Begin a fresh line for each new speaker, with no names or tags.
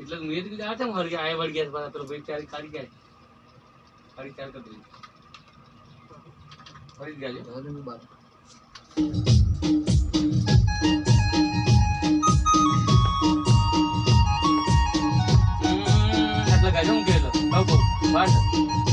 इतलग मी कि आज ता महर आया बढ़ गया तो अपर वेट त्यारी कारी कारी त्यारी कार दिलिए अर इतलग जाले यहाँ जाज़े अज़े बार इतलगा जो के लो बार